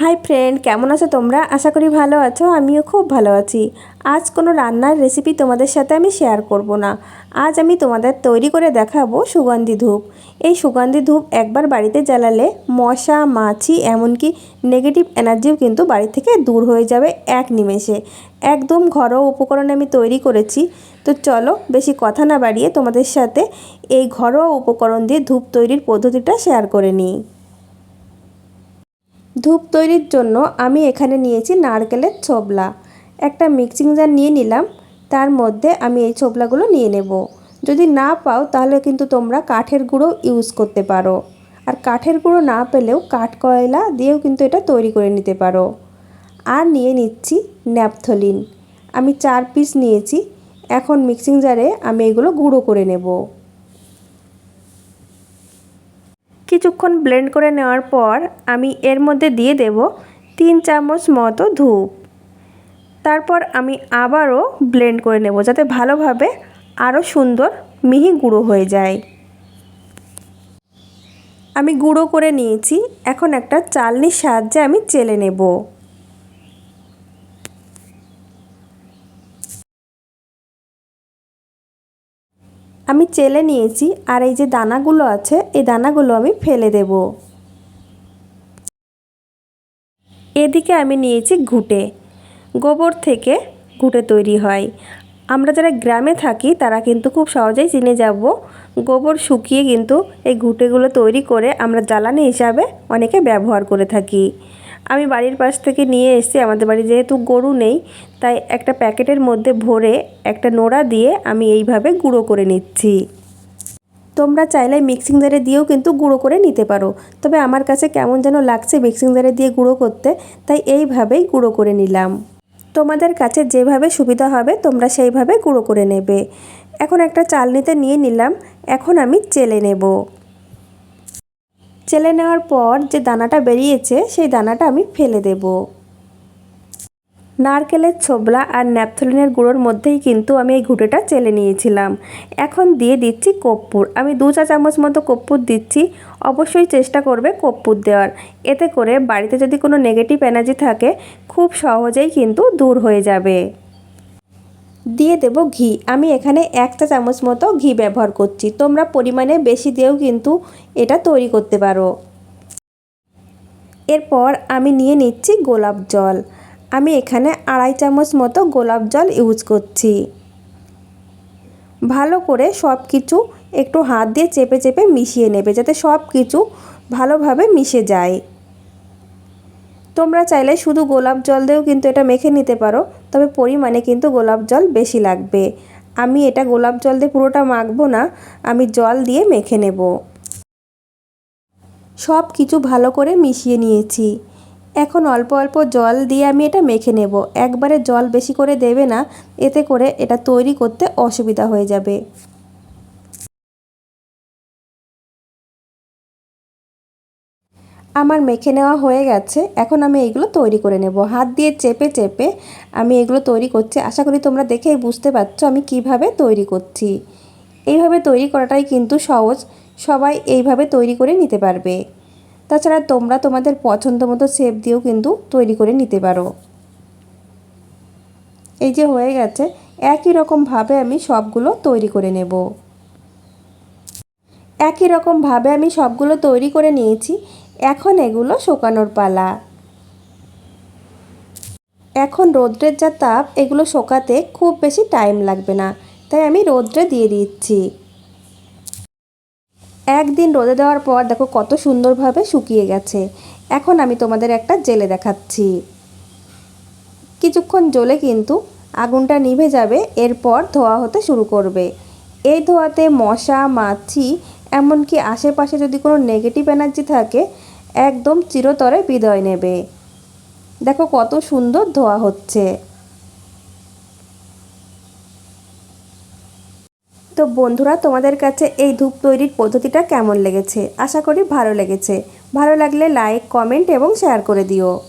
Hi friend কেমন আছো তোমরা? আশা করি ভালো আছো, আমিও খুব ভালো আছি। আজ কোনো রান্নার রেসিপি তোমাদের সাথে আমি শেয়ার করব না। আজ আমি তোমাদের তৈরি করে দেখাবো সুগন্ধি ধূপ। এই সুগন্ধি ধূপ একবার বাড়িতে জ্বালালে মশা, মাছি, এমনকি নেগেটিভ এনার্জিও কিন্তু বাড়ি থেকে দূর হয়ে যাবে এক নিমেষে। একদম ঘরোয়া উপকরণে আমি তৈরি করেছি। তো চলো বেশি কথা না বাড়িয়ে তোমাদের সাথে এই ঘরোয়া উপকরণ দিয়ে ধূপ তৈরির পদ্ধতিটা শেয়ার করে নিই। ধূপ তৈরির জন্য আমি এখানে নিয়েছি নারকেলের ছোবলা। একটা মিক্সিং জার নিয়ে নিলাম, তার মধ্যে আমি এই ছোবলাগুলো নিয়ে নেব। যদি না পাও তাহলে কিন্তু তোমরা কাঠের গুঁড়ো ইউজ করতে পারো। আর কাঠের গুঁড়ো না পেলেও কাঠ কয়লা দিয়েও কিন্তু এটা তৈরি করে নিতে পারো। আর নিয়ে নিচ্ছি ন্যাপথলিন। আমি চার পিস নিয়েছি, এখন মিক্সিং জারে আমি এগুলো গুঁড়ো করে নেব। কিছুক্ষণ ব্লেন্ড করে নেওয়ার পর আমি এর মধ্যে দিয়ে দেব তিন চামচ মতো ধূপ। তারপর আমি আবারও ব্লেন্ড করে নেব যাতে ভালোভাবে আরও সুন্দর মিহি গুঁড়ো হয়ে যায়। আমি গুঁড়ো করে নিয়েছি, এখন একটা চালনির সাহায্যে আমি চেলে নেব। আমি চেলে নিয়েছি আর এই যে দানাগুলো আছে, এই দানাগুলো আমি ফেলে দেব। এদিকে আমি নিয়েছি ঘুটে। গোবর থেকে ঘুটে তৈরি হয়। আমরা যারা গ্রামে থাকি, তারা কিন্তু খুব সহজেই চিনে যাব, গোবর শুকিয়ে কিন্তু এই ঘুটেগুলো তৈরি করে আমরা জ্বালানি হিসাবে অনেকে ব্যবহার করে থাকি। আমি বাড়ির পাশ থেকে নিয়ে এসেছি, আমাদের বাড়ি যেহেতু গরু নেই, তাই একটা প্যাকেটের মধ্যে ভরে একটা নোড়া দিয়ে আমি এইভাবে গুঁড়ো করে নিচ্ছি। তোমরা চাইলে মিক্সিং জারে দিয়েও কিন্তু গুঁড়ো করে নিতে পারো, তবে আমার কাছে কেমন যেন লাগছে মিক্সিং জারে দিয়ে গুঁড়ো করতে, তাই এইভাবেই গুঁড়ো করে নিলাম। তোমাদের কাছে যেভাবে সুবিধা হবে, তোমরা সেইভাবে গুঁড়ো করে নেবে। এখন একটা চালনিতে নিয়ে নিলাম, এখন আমি চেলে নেব। চেলে নেওয়ার পর যে দানাটা বেরিয়েছে, সেই দানাটা আমি ফেলে দেব। নারকেলের ছোবলা আর ন্যাপথলিনের গুঁড়োর মধ্যেই কিন্তু আমি এই ঘুঁটেটা চেলে নিয়েছিলাম। এখন দিয়ে দিচ্ছি কর্পূর। আমি দু চা চামচ মতো কর্পূর দিচ্ছি। অবশ্যই চেষ্টা করবে কর্পূর দেওয়ার। এতে করে বাড়িতে যদি কোনো নেগেটিভ এনার্জি থাকে, খুব সহজেই কিন্তু দূর হয়ে যাবে। দিয়ে দেব ঘি। আমি এখানে এক চা চামচ মতো ঘি ব্যবহার করছি। তোমরা পরিমাণে বেশি দিয়েও কিন্তু এটা তৈরি করতে পারো। এরপর আমি নিয়ে নিচ্ছি গোলাপ জল। আমি এখানে আড়াই চামচ মতো গোলাপ জল ইউজ করছি। ভালো করে সব কিছু একটু হাত দিয়ে চেপে চেপে মিশিয়ে নেবে যাতে সব কিছু ভালোভাবে মিশে যায়। তোমরা চাইলে শুধু গোলাপ জল দিয়েও কিন্তু এটা মেখে নিতে পারো। তবে পরিমাণে কিন্তু গোলাপ জল বেশি লাগবে। আমি এটা গোলাপ জল দিয়ে পুরোটা মাখবো না, আমি জল দিয়ে মেখে নেব। সব কিছু ভালো করে মিশিয়ে নিয়েছি। এখন অল্প অল্প জল দিয়ে আমি এটা মেখে নেব। একবারে জল বেশি করে দেবে না, এতে করে এটা তৈরি করতে অসুবিধা হয়ে যাবে। আমার মেখে নেওয়া হয়ে গেছে। এখন আমি এইগুলো তৈরি করে নেব। হাত দিয়ে চেপে চেপে আমি এগুলো তৈরি করছি। আশা করি তোমরা দেখেই বুঝতে পারছ আমি কীভাবে তৈরি করছি। এইভাবে তৈরি করাটাই কিন্তু সহজ। সবাই এইভাবে তৈরি করে নিতে পারবে। তাছাড়া তোমরা তোমাদের পছন্দ মতো শেপ দিয়েও কিন্তু তৈরি করে নিতে পারো। এই যে হয়ে গেছে। একই রকমভাবে আমি সবগুলো তৈরি করে নেব। একই রকমভাবে আমি সবগুলো তৈরি করে নিয়েছি। এখন এগুলো শোকানোর পালা। এখন রোদ্রের যা তাপ, এগুলো শোকাতে খুব বেশি টাইম লাগবে না, তাই আমি রোদ্রে দিয়ে দিচ্ছি। একদিন রোদে দেওয়ার পর দেখো কত সুন্দরভাবে শুকিয়ে গেছে। এখন আমি তোমাদের একটা জেলে দেখাচ্ছি। কিছুক্ষণ জ্বলে কিন্তু আগুনটা নিভে যাবে, এরপর ধোয়া হতে শুরু করবে। এই ধোয়াতে মশা, মাছি, এমনকি আশেপাশে যদি কোনো নেগেটিভ এনার্জি থাকে একদম চিরতরে বিদায় নেবে। দেখো কত সুন্দর ধোয়া হচ্ছে। তো বন্ধুরা, তোমাদের কাছে এই ধূপ তৈরির পদ্ধতিটা কেমন লেগেছে? আশা করি ভালো লেগেছে। ভালো লাগলে লাইক কমেন্ট এবং শেয়ার করে দিও।